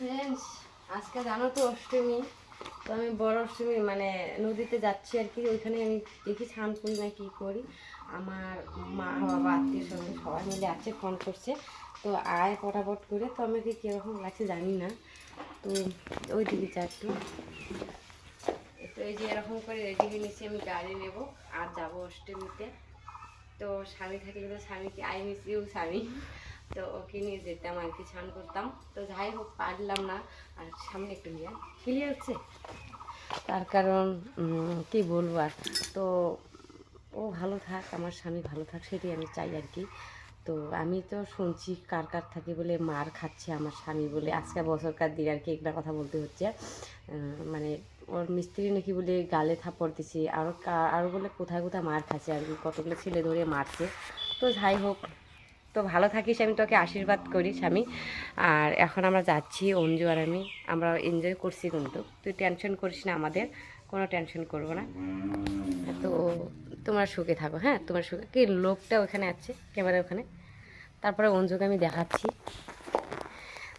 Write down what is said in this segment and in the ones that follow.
আজকে জানো তো অষ্টমী? তো আমি বড় অষ্টমী মানে নদীতে যাচ্ছি আর কি, ওইখানে আমি দেখি স্নান করি না কি করি। আমার মা, বাবা, আত্মীয় স্বজন সবাই মিলে আছে ফোন করছে। তো আয় পটাপট করে, তো আমাকে কীরকম লাগছে জানি না। তো ওই দিকে যা একটু তো এই যে এরকম করে রেডি হয়ে নিচ্ছি আমি গাড়ি নেব, আর যাব অষ্টমীতে। তো স্বামী থাকলে তো স্বামীকে আই মিস ইউ স্বামী। তো ওকে নিয়ে যেতাম আর কি, স্নান করতাম। তো যাই হোক, পারলাম না। আর সামনে একটু নিয়ে ক্লিয়ার হচ্ছে তার কারণ কি বলব আর? তো ও ভালো থাক, আমার স্বামী ভালো থাক, সেটাই আমি চাই আর কি। তো আমি তো শুনছি কার কার থাকে বলে মার খাচ্ছে আমার স্বামী বলে। আজকে বছরকার দিন আর কি একটা কথা বলতে হচ্ছে। মানে ওর মিস্ত্রি নাকি বলে গালে থাপড় দিছে। আরও আরও বলে কোথায় কোথায় মার খাচ্ছে আর কি, কতগুলো ছেলে ধরে মারছে। তো যাই হোক তো ভালো থাকিস, আমি তোকে আশীর্বাদ করি স্বামী। আর এখন আমরা যাচ্ছি অঞ্জু আর আমি। আমরা এনজয় করছি কিন্তু। তুই টেনশন করিস না আমাদের, কোনো টেনশন করব না। তো তোমার সুখে থাকো হ্যাঁ? তোমার সুখে কি লোকটা ওখানে আছে, ক্যামেরা ওখানে? তারপরে অঞ্জুকে আমি দেখাচ্ছি।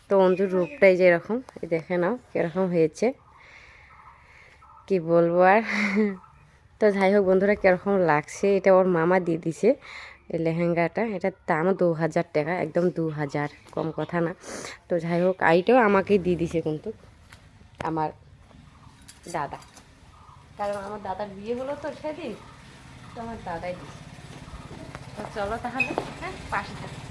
তো অঞ্জুর রূপটাই যে এরকম, এই দেখে নাও কীরকম হয়েছে। কি বলব আর? তো যাই হোক বন্ধুরা, কীরকম লাগছে, এটা ওর মামা দিয়ে দিছে। এই লেহেঙ্গাটা এটার দামও দু হাজার টাকা, একদম দু হাজার কম কথা না। তো যাই হোক, আইটাও আমাকেই দিয়ে দিছে কিন্তু আমার দাদা। কারণ আমার দাদার বিয়ে হলো তো সেদিন, তো আমার দাদাই দিছে। তো চলো তাহলে হ্যাঁ পাশে থাকি।